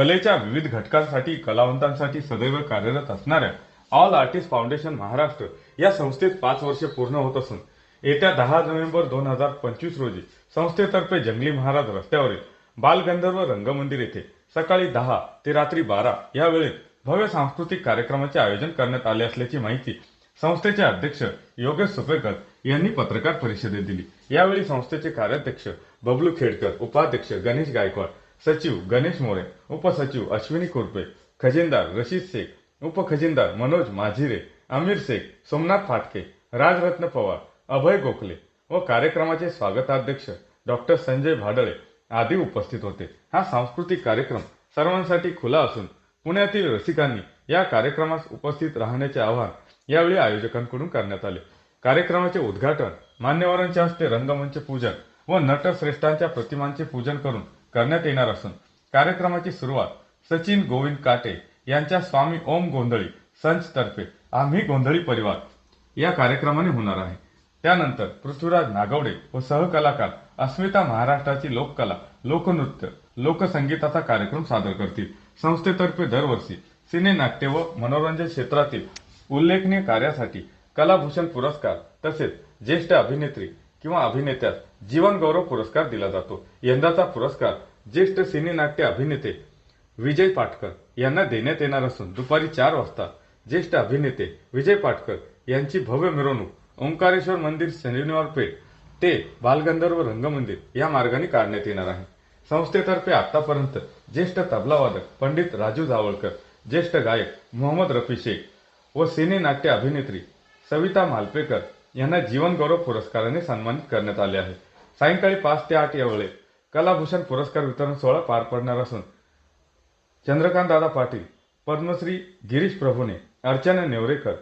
कलेच्या विविध घटकांसाठी कलावंतांसाठी सदैव कार्यरत असणाऱ्या ऑल आर्टिस्ट फाउंडेशन महाराष्ट्र या संस्थेत पाच वर्षे पूर्ण होत असून येत्या दहा नोव्हेंबर दोन हजार पंचवीस रोजी संस्थेतर्फे जंगली महाराज रस्त्यावरील बालगंधर्व रंगमंदिर येथे सकाळी दहा ते रात्री बारा या वेळेत भव्य सांस्कृतिक कार्यक्रमाचे आयोजन करण्यात आले असल्याची माहिती संस्थेचे अध्यक्ष योगेश सुपेकर यांनी पत्रकार परिषदेत दिली. यावेळी संस्थेचे कार्याध्यक्ष बबलू खेडकर उपाध्यक्ष गणेश गायकवाड सचिव गणेश मोरे उपसचिव अश्विनी कुरपे खजिनदार रशीद शेख उपखजिनदार मनोज माझिरे अमीर शेख सोमनाथ फाटके राजरत्न पवार अभय गोखले व कार्यक्रमाचे स्वागताध्यक्ष डॉक्टर संजय भाडळे आदी उपस्थित होते. हा सांस्कृतिक कार्यक्रम सर्वांसाठी खुला असून पुण्यातील रसिकांनी या कार्यक्रमास उपस्थित राहण्याचे आवाहन यावेळी आयोजकांकडून करण्यात आले. कार्यक्रमाचे उद्घाटन मान्यवरांच्या हस्ते रंगमंच पूजन व नटश्रेष्ठांच्या प्रतिमांचे पूजन करून करण्यात येणार असून कार्यक्रमाची सुरुवात सचिन गोविंद काटे यांच्या स्वामी ओम गोंधळी संच तर्फे आम्ही गोंधळी परिवार या कार्यक्रमाने होणार आहे. त्यानंतर पृथ्वीराज नागवडे व सहकलाकार अस्मिता महाराष्ट्राची लोककला लोकनृत्य लोकसंगीताचा कार्यक्रम सादर करतील. संस्थेतर्फे दरवर्षी सिने नाट्य व मनोरंजन क्षेत्रातील उल्लेखनीय कार्यासाठी कलाभूषण पुरस्कार तसेच ज्येष्ठ अभिनेत्री किंवा अभिनेत्यास जीवन गौरव पुरस्कार दिला जातो. यंदाचा पुरस्कार ज्येष्ठ सिने नाट्य अभिनेते विजय पाटकर यांना देण्यात येणार असून दुपारी चार वाजता ज्येष्ठ अभिनेते विजय पाटकर यांची भव्य मिरवणूक ओंकारेश्वर मंदिर शनिवार पेठ ते बालगंधर्व रंगमंदिर या मार्गाने काढण्यात येणार आहे. संस्थेतर्फे आतापर्यंत ज्येष्ठ तबलावादक पंडित राजू जावळकर ज्येष्ठ गायक मोहम्मद रफी शेख व सिने नाट्य अभिनेत्री सविता मालपेकर यांना जीवनगौरव पुरस्काराने सन्मानित करण्यात आले आहे. सायंकाळी पाच ते आठ या वेळेत कलाभूषण पुरस्कार वितरण सोहळा पार पडणार असून चंद्रकांत दादा पाटील पद्मश्री गिरीश प्रभूने अर्चना नेवरेकर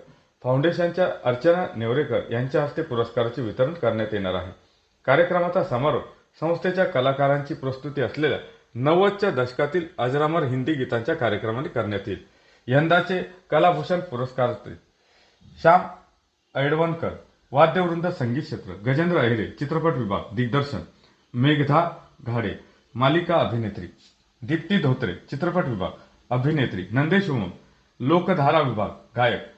फाउंडेशनच्या अर्चना नेवरेकर यांच्या हस्ते पुरस्काराचे वितरण करण्यात येणार आहे. कार्यक्रमाचा समारोप संस्थेच्या कलाकारांची प्रस्तुती असलेल्या नव्वदच्या दशकातील अजरामर हिंदी गीतांच्या कार्यक्रमाने करण्यात येईल. यंदाचे कलाभूषण पुरस्कार श्याम ऐडवणकर वाद्यवृंद संगीत क्षेत्र गजेंद्र अहिरे चित्रपट विभाग दिग्दर्शन मेघधा घाडे, मालिका अभिनेत्री, दीप्ति धोत्रे, चित्रपट विभाग, अभिनेत्री नंदेश उमम लोकधारा विभाग, गायक,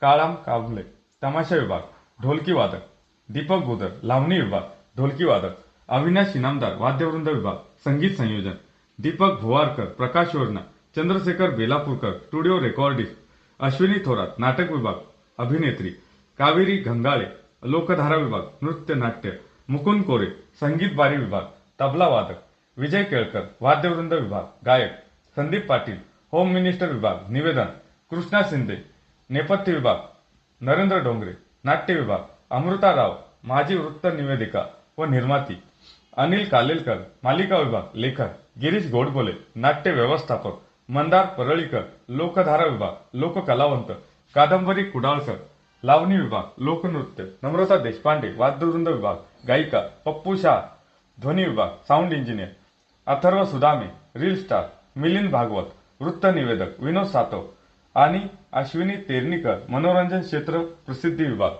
काळाम काबले तमाशा विभाग, ढोलकी वादक, दीपक गुदर, लावणी विभाग, ढोलकी वादक, अविनाश इनामदार, वाद्यवृंद विभाग, संगीत संयोजन दीपक भुवारकर, प्रकाश योजना चंद्रशेखर बेलापूरकर, स्टुडिओ रेकॉर्डिस्ट अश्विनी थोरात, नाटक विभाग, अभिनेत्री, कावेरी घंगाळे लोकधारा विभाग, नृत्य नाट्य, मुकुंद कोरे, संगीत बारी विभाग तबला वादक विजय केळकर वाद्यवृंद विभाग गायक संदीप पाटील होम मिनिस्टर विभाग निवेदन कृष्णा शिंदे नेपथ्य विभाग नरेंद्र डोंगरे नाट्य विभाग अमृता राव माजी वृत्त निवेदिका व निर्माती अनिल कालेलकर मालिका विभाग लेखक गिरीश गोडबोले नाट्य व्यवस्थापक मंदार परळीकर लोकधारा विभाग लोककलावंत कादंबरी कुडाळकर लावणी विभाग लोकनृत्य नम्रता देशपांडे वाद्यवृंद विभाग गायिका पप्पू शाह ध्वनी विभाग sound engineer Atharva Sudame reel star Milind Bhagwat वृत्त निवेदक विनोद सातव आणि अश्विनी तेरणीकर मनोरंजन क्षेत्र प्रसिद्धी विभाग.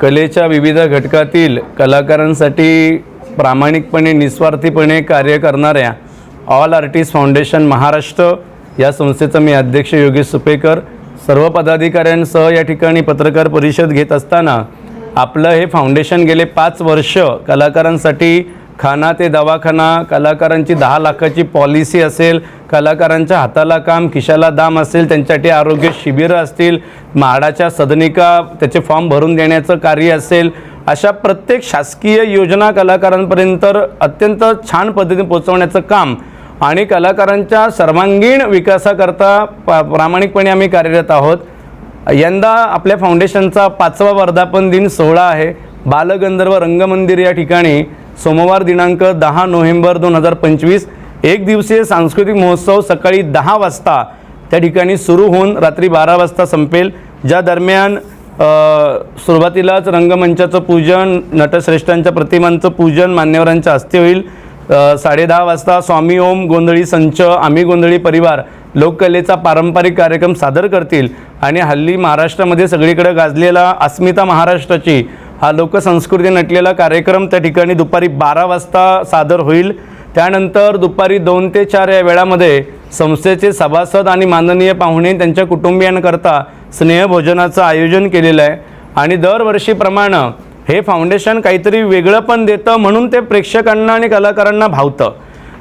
कलेच्या विविध घटकातील कलाकारांसाठी प्रामाणिकपणे निस्वार्थीपणे कार्य करणाऱ्या ऑल आर्टिस्ट फाउंडेशन महाराष्ट्र या संस्थेचा मी अध्यक्ष योगेश सुपेकर सर्व पदाधिकाऱ्यांसह या ठिकाणी पत्रकार परिषद घेत असताना आपलं हे फाउंडेशन गेले पाच वर्ष कलाकारांसाठी खाना ते दवाखाना कलाकारांची दहा लाखाची पॉलिसी असेल कलाकारांच्या हाताला काम खिशाला दाम असेल त्यांच्यासाठी आरोग्य शिबिरं असतील म्हाडाच्या सदनिका त्याचे फॉर्म भरून देण्याचं कार्य असेल अशा प्रत्येक शासकीय योजना कलाकारांपर्यंत अत्यंत छान पद्धतीने पोचवण्याचं काम आणि कलाकारांच्या सर्वांगीण विकासाकरता प्रामाणिकपणे आम्ही कार्यरत आहोत. यंदा आपल्या फाउंडेशनचा पाचवा वर्धापन दिन सोहळा आहे. बालगंधर्व रंगमंदिर या ठिकाणी सोमवार दिनांक दहा नोव्हेंबर दोन हजार पंचवीस एक दिवसीय सांस्कृतिक महोत्सव सकाळी दहा वाजता त्या ठिकाणी सुरू होऊन रात्री बारा वाजता संपेल. ज्या दरम्यान सुरुवातीलाच रंगमंचाचं पूजन नटश्रेष्ठांच्या प्रतिमांचं पूजन मान्यवरांच्या हस्ते होईल. साडेदहा वाजता स्वामी ओम गोंधळी संच आम्ही गोंधळी परिवार लोककलेचा पारंपरिक कार्यक्रम सादर करतील. आणि हल्ली महाराष्ट्रामध्ये सगळीकडे गाजलेला अस्मिता महाराष्ट्राची हा लोकसंस्कृती नटलेला कार्यक्रम त्या ठिकाणी दुपारी बारा वाजता सादर होईल. त्यानंतर दुपारी दोन ते चार या वेळामध्ये संस्थेचे सभासद आणि माननीय पाहुणे त्यांच्या कुटुंबियांकरता स्नेहभोजनाचं आयोजन केलेलं आहे. आणि दरवर्षीप्रमाणे हे फाउंडेशन काहीतरी वेगळं पण देतं म्हणून ते प्रेक्षकांना आणि कलाकारांना भावतं.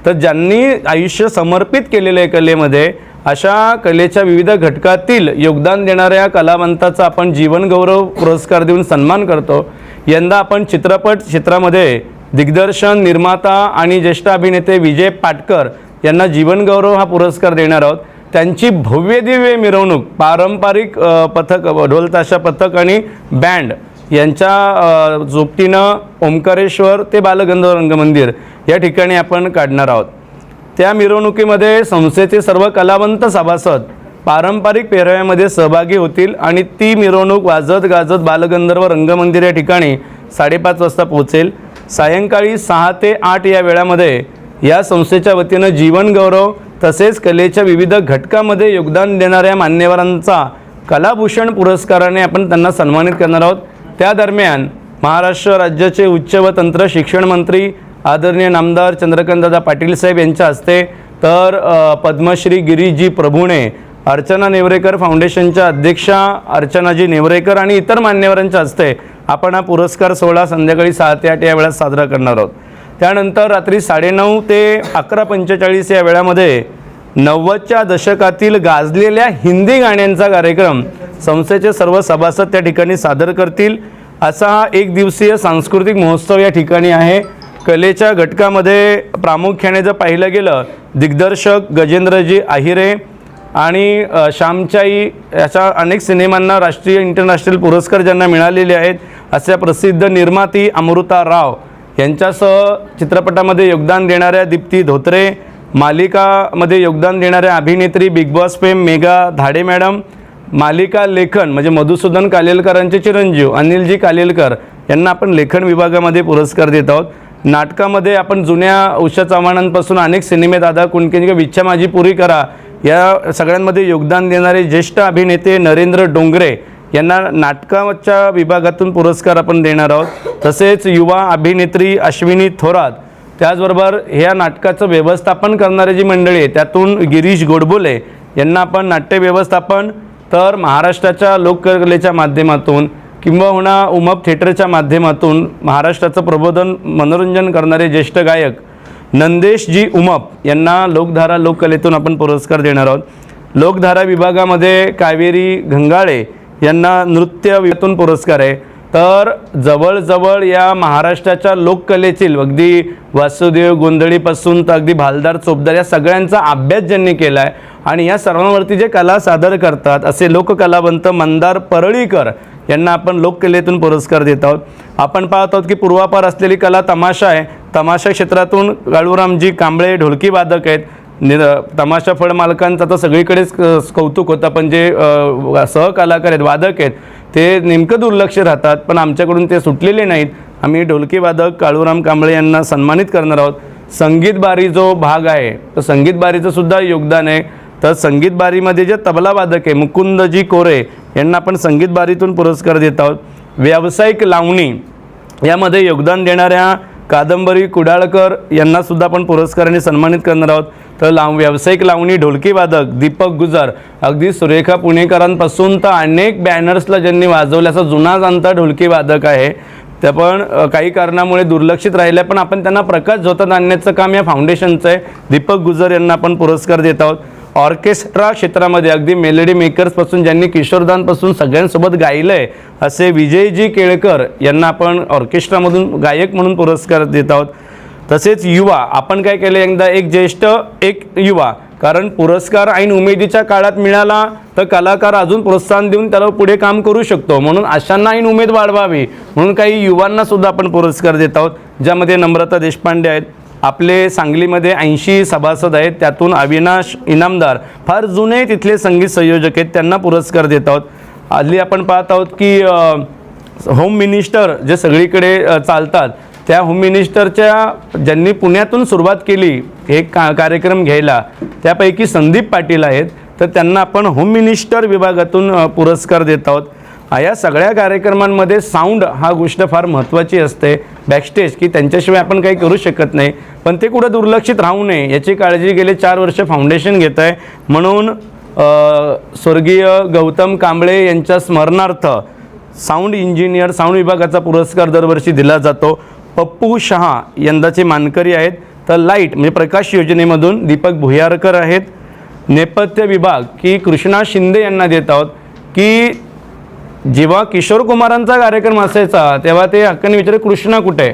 तर ज्यांनी आयुष्य समर्पित केलेलं आहे कलेमध्ये अशा कलेच्या विविध घटकातील योगदान देणाऱ्या कलावंताचा आपण जीवनगौरव पुरस्कार देऊन सन्मान करतो. यंदा आपण चित्रपट क्षेत्रामध्ये दिग्दर्शन निर्माता आणि ज्येष्ठ अभिनेते विजय पाटकर यांना जीवनगौरव हा पुरस्कार देणार आहोत. त्यांची भव्य दिव्य मिरवणूक पारंपरिक पथक ढोलताशा पथक आणि बँड यांच्या झोपटीनं जोपटीनं ओंकारेश्वर ते बालगंधर्व रंगमंदिर या ठिकाणी आपण काढणार आहोत. त्या मिरवणुकीमध्ये संस्थेचे सर्व कलावंत सभासद पारंपरिक पेहराव्यामध्ये सहभागी होतील आणि ती मिरवणूक वाजत गाजत बालगंधर्व रंगमंदिर या ठिकाणी साडेपाच वाजता पोहोचेल. सायंकाळी सहा ते आठ या वेळामध्ये या संस्थेच्या वतीनं जीवनगौरव तसेच कलेच्या विविध घटकामध्ये योगदान देणाऱ्या मान्यवरांचा कलाभूषण पुरस्काराने आपण त्यांना सन्मानित करणार आहोत. त्या दरम्यान महाराष्ट्र राज्याचे उच्च व तंत्र शिक्षण मंत्री आदरणीय नामदार चंद्रकांतदादा पाटील साहेब यांच्या हस्ते तर पद्मश्री गिरीजी प्रभुणे अर्चना नेवरेकर फाउंडेशनच्या अध्यक्षा अर्चनाजी नेवरेकर आणि इतर मान्यवरांच्या हस्ते आपण हा पुरस्कार सोहळा संध्याकाळी सहा ते आठ या वेळात साजरा करणार आहोत. त्यानंतर रात्री साडेनऊ ते अकरा पंचेचाळीस या वेळामध्ये नव्वदच्या दशकातील गाजलेल्या हिंदी गाण्यांचा कार्यक्रम संस्थेचे सर्व सभासद त्या ठिकाणी सादर करतील. असा हा एक दिवसीय सांस्कृतिक महोत्सव या ठिकाणी आहे. कलेच्या घटकामध्ये प्रामुख्याने जर पाहिलं गेलं दिग्दर्शक गजेंद्रजी आहिरे आणि अ, श्यामच्याई अशा अनेक सिनेमांना राष्ट्रीय इंटरनॅशनल पुरस्कार ज्यांना मिळालेले आहेत अशा प्रसिद्ध निर्माती अमृता राव यांच्यासह चित्रपटामध्ये योगदान देणाऱ्या दीप्ती धोत्रे मालिकामध्ये योगदान देणाऱ्या अभिनेत्री Bigg Boss fame Megha Dhade madam मालिका लेखन म्हणजे मधुसूदन कालेलकरांचे चिरंजीव अनिलजी कालेलकर यांना आपण लेखन विभागामध्ये पुरस्कार देत आहोत. नाटकामध्ये आपण जुन्या उषा चव्हाणांपासून अनेक सिनेमे दादा कुणकेंची विच्छा माझी पुरी करा या सगळ्यांमध्ये योगदान देणारे ज्येष्ठ अभिनेते नरेंद्र डोंगरे यांना नाटकाच्या विभागातून पुरस्कार आपण देणार आहोत. तसेच युवा अभिनेत्री अश्विनी थोरात त्याचबरोबर ह्या नाटकाचं व्यवस्थापन करणारे जी मंडळी आहे त्यातून गिरीश गोडबोले यांना आपण नाट्य व्यवस्थापन तर महाराष्ट्राच्या लोककलेच्या माध्यमातून किंबहुना उमप थिएटरच्या माध्यमातून महाराष्ट्राचं प्रबोधन मनोरंजन करणारे ज्येष्ठ गायक नंदेशजी उमप यांना लोकधारा लोककलेतून आपण पुरस्कार देणार आहोत. लोकधारा विभागामध्ये कावेरी घंगाळे यांना नृत्य विभागातून पुरस्कार आहे. तर जवळजवळ या महाराष्ट्राच्या लोककलेतील अगदी वासुदेव गोंधळीपासून तर अगदी भालदार चोपदार या सगळ्यांचा अभ्यास ज्यांनी केला आहे आणि या सर्वांवरती जे कला सादर करतात असे लोककलावंत मंदार परळीकर यांना आपण लोककलेतून पुरस्कार देत आहोत. आपण पाहत आहोत की पूर्वापार असलेली कला तमाशा आहे. तमाशा क्षेत्रातून काळूरामजी कांबळे ढोलकी वादक आहेत. नि तमाशा फळमालकांचं तर सगळीकडेच कौतुक होतं. पण जे सहकलाकार आहेत वादक आहेत ते नेमकं दुर्लक्ष राहतात. पण आमच्याकडून ते सुटलेले नाहीत. आम्ही ढोलकी वादक काळूराम कांबळे यांना सन्मानित करणार आहोत. संगीत बारी जो भाग आहे तर संगीत बारीचं सुद्धा योगदान आहे. तर संगीत बारीमध्ये जे तबला वादक आहे मुकुंदजी कोरे यांना आपण संगीत बारीतून पुरस्कार देत आहोत. व्यावसायिक लावणी यामध्ये योगदान देणाऱ्या कादंबरी कुडाळकर यांना सुद्धा आपण पुरस्काराने सन्मानित करणार आहोत. तर लाव व्यावसायिक लावणी ढोलकी वादक दीपक गुजर अगदी सुरेखा पुणेकरांपासून तर अनेक बॅनर्सला ज्यांनी वाजवल्याचा जुना जाणता ढोलकी वादक आहे. त्या पण काही कारणामुळे दुर्लक्षित राहिल्या पण आपण त्यांना प्रकाश झोतात आणण्याचं काम या फाउंडेशनचं आहे. दीपक गुजर यांना आपण पुरस्कार देत आहोत. ऑर्केस्ट्रा क्षेत्रामध्ये अगदी मेलडी मेकर्सपासून ज्यांनी किशोरदानपासून सगळ्यांसोबत गायलं आहे असे विजयजी केळकर यांना आपण ऑर्केस्ट्रामधून गायक म्हणून पुरस्कार देत आहोत. तसेच युवा आपण काय केलं एकदा एक ज्येष्ठ एक युवा. कारण पुरस्कार ऐन उमेदीच्या काळात मिळाला तर कलाकार अजून प्रोत्साहन देऊन त्याला पुढे काम करू शकतो. म्हणून अशांना ऐन उमेद वाढवावी. म्हणून काही युवांना सुद्धा आपण पुरस्कार देत आहोत ज्यामध्ये नम्रता देशपांडे आहेत. आपले सांगलीमध्ये ऐंशी सभासद आहेत त्यातून अविनाश इनामदार फार जुने तिथले संगीत संयोजक आहेत त्यांना पुरस्कार देत आहोत. आधी आपण पाहत आहोत की होम मिनिस्टर जे सगळीकडे चालतात त्या होम मिनिस्टरच्या ज्यांनी पुण्यातून सुरुवात केली हे का कार्यक्रम घ्यायला त्यापैकी संदीप पाटील आहेत तर त्यांना आपण होम मिनिस्टर विभागातून पुरस्कार देत आहोत. या सगळ्या कार्यक्रमांमध्ये साऊंड हा गोष्ट फार महत्त्वाची असते. बॅकस्टेज की त्यांच्याशिवाय आपण काही करू शकत नाही. पण ते कुठं दुर्लक्षित राहू नये याची काळजी गेले चार वर्ष फाउंडेशन घेत आहे. म्हणून स्वर्गीय गौतम कांबळे यांच्या स्मरणार्थ साऊंड इंजिनियर साऊंड विभागाचा पुरस्कार दरवर्षी दिला जातो. पप्पू शहा यंदाचे मानकरी आहेत. तर लाइट म्हणजे प्रकाश योजनेमधून दीपक भुयारकर आहेत. नेपथ्य विभाग की कृष्णा शिंदे यांना देत आहोत. की जेव्हा किशोर कुमारांचा कार्यक्रम असायचा तेव्हा ते हक्काने विचार कृष्णा कुठे?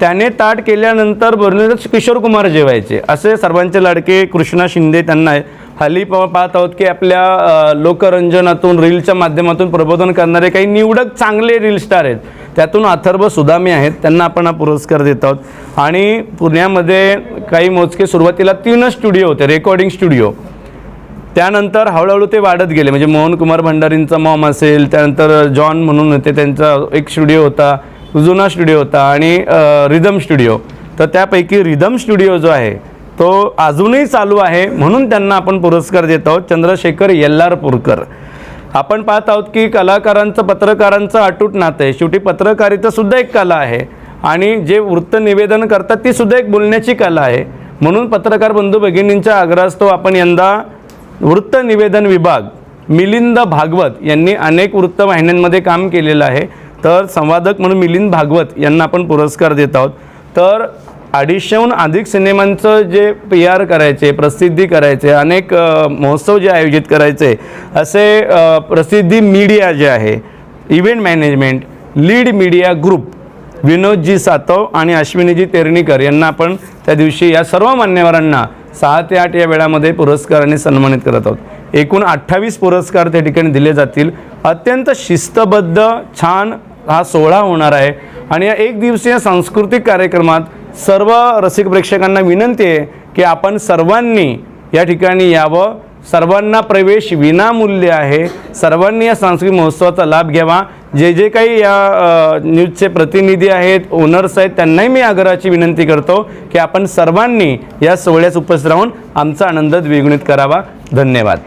त्याने ताट केल्यानंतर बरोबरच किशोर कुमार जेवायचे. असे सर्वांचे लाडके कृष्णा शिंदे त्यांना आहे. हल्ली पाहत आहोत की आपल्या लोकरंजनातून रीलच्या माध्यमातून प्रबोधन करणारे काही निवडक चांगले रील स्टार आहेत. त्यातून अथर्व सुदामी आहेत. त्यांना आपण हा पुरस्कार देत आहोत. आणि पुण्यामध्ये काही मोजके सुरुवातीला तीनच स्टुडिओ होते. रेकॉर्डिंग स्टुडिओ त्यानंतर हळूहळू ते वाढत गेले. म्हणजे मोहन कुमार भंडारींचा मॉम असेल त्यानंतर जॉन म्हणून होते त्यांचा एक स्टुडिओ होता जुना स्टुडिओ होता आणि रिदम स्टुडिओ तर त्यापैकी रिदम स्टुडिओ जो आहे तो अजूनही चालू आहे म्हणून त्यांना आपण पुरस्कार देत आहोत. चंद्रशेखर येल्लारपूरकर. आपण पाहत आहोत की कलाकारांचं पत्रकारांचं अटूट नातं आहे. शेवटी पत्रकारितासुद्धा एक कला आहे आणि जे वृत्त निवेदन करतात ती सुद्धा एक बोलण्याची कला आहे. म्हणून पत्रकार बंधू भगिनींच्या आग्रहास्तव आपण यंदा वृत्त निवेदन विभाग मिलिंद भागवत यांनी अनेक वृत्तवाहिन्यांमध्ये काम केलेलं आहे. तर संवादक म्हणून मिलिंद भागवत यांना आपण पुरस्कार देत आहोत. तर अडीचशेहून अधिक सिनेमांचं जे पी आर करायचे प्रसिद्धी करायचे अनेक महोत्सव जे आयोजित करायचे असे प्रसिद्धी मीडिया जे आहे event management lead media group Vinodji Satav आणि अश्विनीजी तेरणीकर यांना आपण त्या दिवशी या सर्व मान्यवरांना सहा ते आठ या वेळामध्ये पुरस्काराने सन्मानित करत आहोत. एकूण अठ्ठावीस पुरस्कार त्या ठिकाणी दिले जातील. अत्यंत शिस्तबद्ध छान हा सोहळा होणार आहे. आणि या एक दिवसीय सांस्कृतिक कार्यक्रमात सर्व रसिक प्रेक्षकांना विनंती आहे की आपण सर्वांनी या ठिकाणी यावं. सर्वांना प्रवेश विनामूल्य आहे. सर्वांनी या सांस्कृतिक महोत्सवाचा लाभ घ्यावा. जे जे काही या न्यूजचे प्रतिनिधी आहेत ओनर्स आहेत त्यांनाही मी आग्रहाची विनंती करतो की आपण सर्वांनी या सोहळ्यास उपस्थित राहून आमचा आनंद द्विगुणित करावा. धन्यवाद.